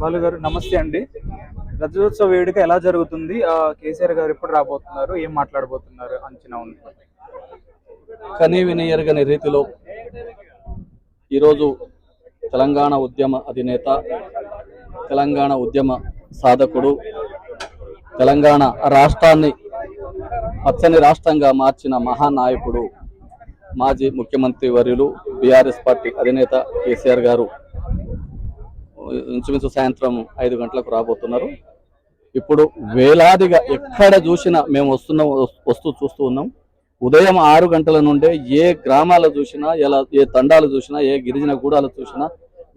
బాలు గారు నమస్తే అండి. రజతోత్సవ వేడుక ఎలా జరుగుతుంది? ఆ, కేసీఆర్ గారు ఎప్పుడు రాబోతున్నారు? ఏం మాట్లాడబోతున్నారు? అంచనా ఉంది. కనీ విని ఎరగని రీతిలో ఈరోజు తెలంగాణ ఉద్యమ అధినేత తెలంగాణ ఉద్యమ సాధకుడు తెలంగాణ రాష్ట్రాన్ని పచ్చని రాష్ట్రంగా మార్చిన మహానాయకుడు మాజీ ముఖ్యమంత్రి వర్యులు బీఆర్ఎస్ పార్టీ అధినేత కేసీఆర్ గారు. ఇంచుమించు సాయంత్రం ఐదు గంటలకు రాబోతున్నారు. ఇప్పుడు వేలాదిగా ఎక్కడ చూసినా మేము వస్తున్నాం వస్తూ చూస్తూ ఉన్నాం. ఉదయం ఆరు గంటల నుండే ఏ గ్రామాలు చూసినా ఎలా ఏ తండాలు చూసినా ఏ గిరిజన గూడాలు చూసినా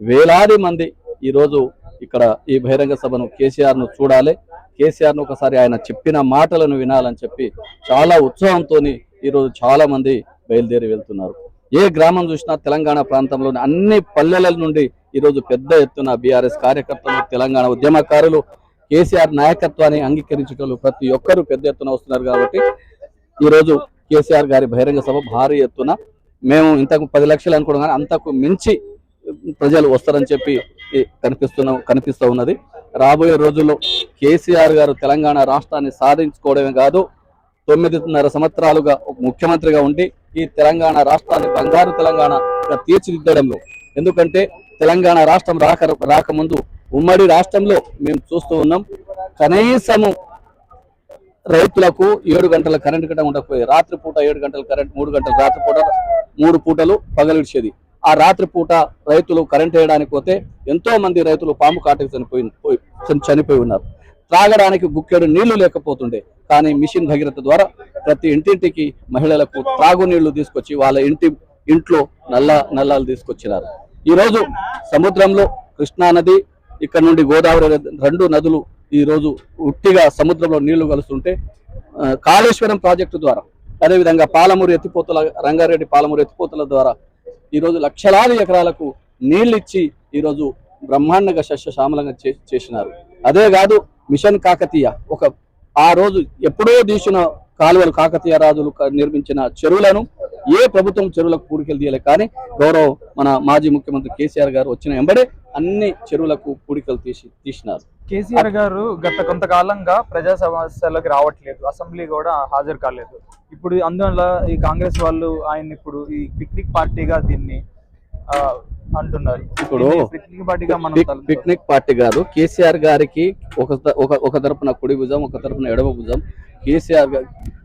వేలాది మంది ఈరోజు ఇక్కడ ఈ బహిరంగ సభను కేసీఆర్ను చూడాలి. కేసీఆర్ను ఒకసారి ఆయన చెప్పిన మాటలను వినాలని చెప్పి చాలా ఉత్సాహంతో ఈరోజు చాలా మంది బయలుదేరి వెళ్తున్నారు. ఏ గ్రామం చూసినా తెలంగాణ ప్రాంతంలోని అన్ని పల్లెల నుండి ఈరోజు పెద్ద ఎత్తున బీఆర్ఎస్ కార్యకర్తలు తెలంగాణ ఉద్యమకారులు కేసీఆర్ నాయకత్వాన్ని అంగీకరించగలరు ప్రతి ఒక్కరూ పెద్ద ఎత్తున వస్తున్నారు కాబట్టి ఈరోజు కేసీఆర్ గారి బహిరంగ సభ భారీ ఎత్తున మేము ఇంతకు పది లక్షలు అనుకోవడం కానీ అంతకు మించి ప్రజలు వస్తారని చెప్పి ఈ కనిపిస్తున్న కనిపిస్తూ ఉన్నది. రాబోయే రోజుల్లో కేసీఆర్ గారు తెలంగాణ రాష్ట్రాన్ని సాధించుకోవడమే కాదు తొమ్మిదిన్నర సంవత్సరాలుగా ముఖ్యమంత్రిగా ఉండి ఈ తెలంగాణ రాష్ట్రాన్ని బంగారు తెలంగాణగా తీర్చిదిద్దడంలో. ఎందుకంటే తెలంగాణ రాష్ట్రం రాక రాకముందు ఉమ్మడి రాష్ట్రంలో మేము చూస్తూ ఉన్నాం. కనీసము రైతులకు ఏడు గంటల కరెంటు కట్ట ఉండకపోయేది. రాత్రి పూట ఏడు గంటల కరెంట్ మూడు గంటలు రాత్రి పూట మూడు పూటలు పగలిడిచేది ఆ రాత్రి పూట రైతులు కరెంట్ వేయడానికి పోతే ఎంతో మంది రైతులు పాము కాటకు చనిపోయి పోయి- చని- చనిపోయి ఉన్నారు. త్రాగడానికి గుక్కెడు నీళ్ళు లేకపోతుండే. కానీ మిషన్ భగీరథ ద్వారా ప్రతి ఇంటింటికి మహిళలకు త్రాగునీళ్ళు తీసుకొచ్చి వాళ్ళ ఇంటి ఇంట్లో నల్ల నల్లాలు తీసుకొచ్చినారు. ఈ రోజు సముద్రంలో కృష్ణా నది ఇక్కడ నుండి గోదావరి రెండు నదులు ఈ రోజు ఉట్టిగా సముద్రంలో నీళ్ళు కలుస్తుంటే కాళేశ్వరం ప్రాజెక్టు ద్వారా అదేవిధంగా పాలమూరు ఎత్తిపోతల రంగారెడ్డి పాలమూరు ఎత్తిపోతల ద్వారా ఈరోజు లక్షలాది ఎకరాలకు నీళ్ళు ఇచ్చి ఈరోజు బ్రహ్మాండంగా సస్యశ్యామలంగా చే చేసినారు. అదే కాదు మిషన్ కాకతీయ ఒక ఆ రోజు ఎప్పుడో తీసిన కాలువలు కాకతీయ రాజులు నిర్మించిన చెరువులను ఏ ప్రభుత్వం చెరువులకు పూడికలు కానీ గౌరవ్ మన మాజీ ముఖ్యమంత్రి కేసీఆర్ గారు వచ్చిన వెంబడే అన్ని చెరువులకు పూడికలు తీసి తీసినారు. కేసీఆర్ గారు గత కొంతకాలంగా ప్రజా సమస్యలకు రావట్లేదు. అసెంబ్లీ కూడా హాజరు కాలేదు. ఇప్పుడు అందువల్ల ఈ కాంగ్రెస్ వాళ్ళు ఆయన ఇప్పుడు ఈ పిక్నిక్ పార్టీగా దీన్ని అంటున్నారు. ఇప్పుడు పిక్నిక్ పార్టీ గారు కేసీఆర్ గారికి ఒక ఒక తరపున కుడి భుజం ఒక తరపున ఎడమ భుజం. కేసీఆర్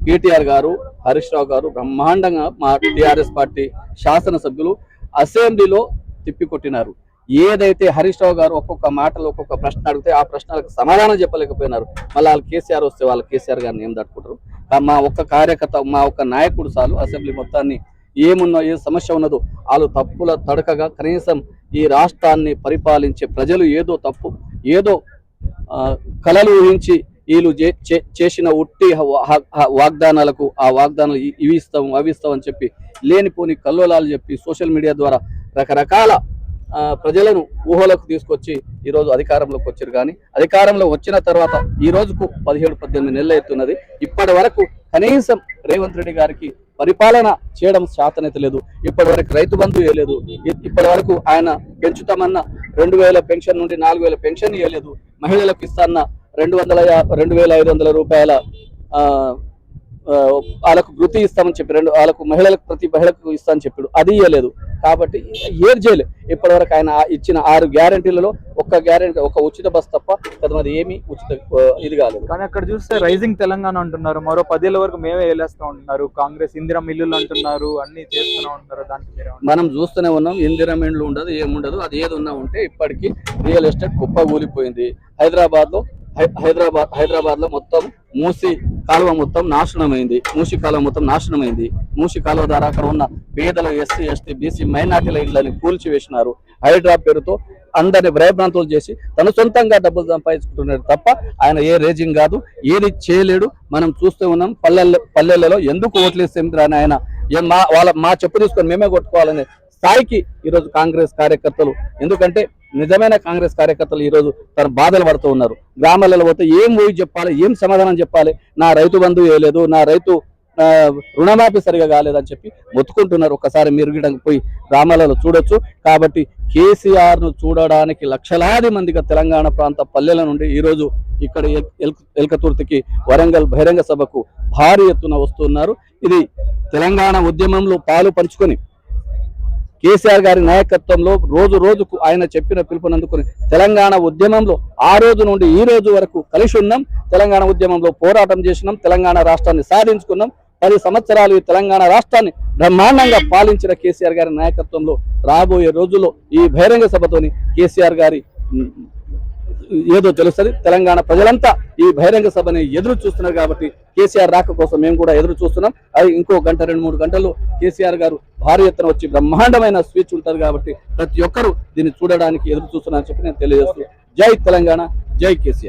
కేటీఆర్ గారు హరీష్ రావు గారు బ్రహ్మాండంగా మా టిఆర్ఎస్ పార్టీ శాసనసభ్యులు అసెంబ్లీలో తిప్పికొట్టినారు. ఏదైతే హరీష్ రావు గారు ఒక్కొక్క మాటలు ఒక్కొక్క ప్రశ్న అడిగితే ఆ ప్రశ్నలకు సమాధానం చెప్పలేకపోయినారు. మళ్ళీ వాళ్ళు కేసీఆర్ వస్తే వాళ్ళు కేసీఆర్ గారిని ఏం తట్టుకుంటారు కా- మా ఒక్క కార్యకర్త మా ఒక్క నాయకుడు చాలు అసెంబ్లీ మొత్తాన్ని ఏమున్నా ఏ సమస్య ఉన్నదో వాళ్ళు తప్పుల తడకగా కనీసం ఈ రాష్ట్రాన్ని పరిపాలించే ప్రజలు ఏదో తప్పు ఏదో కళలు ఊహించి వీళ్ళు చే- చే- చేసిన ఉట్టి వాగ్దానాలకు ఆ వాగ్దానాలు ఇవి ఇస్తాం అవి ఇస్తాం అని చెప్పి లేనిపోని కల్లోలాలు చెప్పి సోషల్ మీడియా ద్వారా రకరకాల ప్రజలను ఊహలకు తీసుకొచ్చి ఈరోజు అధికారంలోకి వచ్చారు కానీ అధికారంలో వచ్చిన తర్వాత ఈ రోజుకు పదిహేడు పద్దెనిమిది నెలలు అవుతున్నది. ఇప్పటి వరకు కనీసం రేవంత్ రెడ్డి గారికి పరిపాలన చేయడం శాతనైతే లేదు ఇప్పటి వరకు రైతు బంధు ఇవ్వలేదు ఇప్పటి వరకు ఆయన పెంచుతామన్న రెండు వేల పెన్షన్ నుండి నాలుగు వేల పెన్షన్ ఇవ్వలేదు. మహిళలకు ఇస్తాన్న రెండు వందల యా- రెండు వేల ఐదు వందల రూపాయల వాళ్ళకు వృత్తి ఇస్తామని చెప్పి రెండు వాళ్ళకు మహిళలకు ప్రతి మహిళకు ఇస్తామని చెప్పాడు. అది ఇవ్వలేదు కాబట్టి ఏది చేయలేదు ఇప్పటి వరకు ఆయన ఇచ్చిన ఆరు గ్యారంటీలలో ఒక్క గ్యారంటీ ఒక ఉచిత బస్ తప్ప అది ఏమీ ఉచిత ఇది కాలేదు. కానీ అక్కడ చూస్తే రైజింగ్ తెలంగాణ అంటున్నారు. మరో పదేళ్ళ వరకు మేమే వేలేస్తా ఉంటున్నారు. కాంగ్రెస్ ఇందిరా మిల్లులు అంటున్నారు. అన్ని చేస్తూనే ఉంటున్నారు దానికి మనం చూస్తూనే ఉన్నాం. ఇందిరమెండ్లు ఉండదు ఏముండదు. అది ఏది ఉన్నా ఉంటే ఇప్పటికీ రియల్ ఎస్టేట్ కుప్ప కూలిపోయింది. హైదరాబాద్లో హైదరాబాద్ హైదరాబాద్లో మొత్తం మూసి కాలువ మొత్తం నాశనమైంది. మూసి కాలువ మొత్తం నాశనమైంది. మూసి కాలువ ద్వారా అక్కడ ఉన్న పేదల ఎస్సీ ఎస్టీ బీసీ మైనార్టీల ఇళ్ళని కూల్చివేసినారు. హైడ్రా పేరుతో అందరిని భయభ్రాంతులు చేసి తను సొంతంగా డబ్బులు సంపాదించుకుంటున్నాడు తప్ప ఆయన ఏ రేజింగ్ కాదు ఏది చేయలేడు. మనం చూస్తూ ఉన్నాం పల్లెల్లో పల్లెలలో ఎందుకు ఓట్లేస్తే అని ఆయన. మా వాళ్ళ మా చెప్పు తీసుకొని మేమే కొట్టుకోవాలనే స్థాయికి ఈరోజు కాంగ్రెస్ కార్యకర్తలు. ఎందుకంటే నిజమైన కాంగ్రెస్ కార్యకర్తలు ఈరోజు తన బాధలు పడుతూ ఉన్నారు. గ్రామాలలో పోతే ఏం పోయి చెప్పాలి? ఏం సమాధానం చెప్పాలి? నా రైతు బంధు వేయలేదు నా రైతు రుణమాఫీ సరిగా కాలేదని చెప్పి మొత్తుకుంటున్నారు. ఒకసారి మీరు గిడంగా పోయి గ్రామాలలో చూడొచ్చు. కాబట్టి కేసీఆర్ను చూడడానికి లక్షలాది మందిగా తెలంగాణ ప్రాంత పల్లెల నుండి ఈ రోజు ఇక్కడ ఎల్కతుర్తికి వరంగల్ బహిరంగ సభకు భారీ ఎత్తున వస్తున్నారు. ఇది తెలంగాణ ఉద్యమంలో పాలు పంచుకొని కేసీఆర్ గారి నాయకత్వంలో రోజు రోజుకు ఆయన చెప్పిన పిలుపునందుకుని తెలంగాణ ఉద్యమంలో ఆ రోజు నుండి ఈ రోజు వరకు కలిసి ఉన్నాం. తెలంగాణ ఉద్యమంలో పోరాటం చేసినాం. తెలంగాణ రాష్ట్రాన్ని సాధించుకున్నాం. పది సంవత్సరాలు ఈ తెలంగాణ రాష్ట్రాన్ని బ్రహ్మాండంగా పాలించిన కేసీఆర్ గారి నాయకత్వంలో రాబోయే రోజుల్లో ఈ బహిరంగ సభతోని కేసీఆర్ గారి ఏదో తెలుస్తుంది. తెలంగాణ ప్రజలంతా ఈ బహిరంగ సభని ఎదురు చూస్తున్నారు కాబట్టి కేసీఆర్ రాక కోసం మేము కూడా ఎదురు చూస్తున్నాం. అది ఇంకో గంట రెండు మూడు గంటల్లో కేసీఆర్ గారు భారీ ఎత్తున వచ్చి బ్రహ్మాండమైన స్పీచ్ ఉంటారు కాబట్టి ప్రతి ఒక్కరూ దీన్ని చూడడానికి ఎదురు చూస్తున్నారని చెప్పి నేను తెలియజేస్తున్నాను. జై తెలంగాణ జై కేసీఆర్.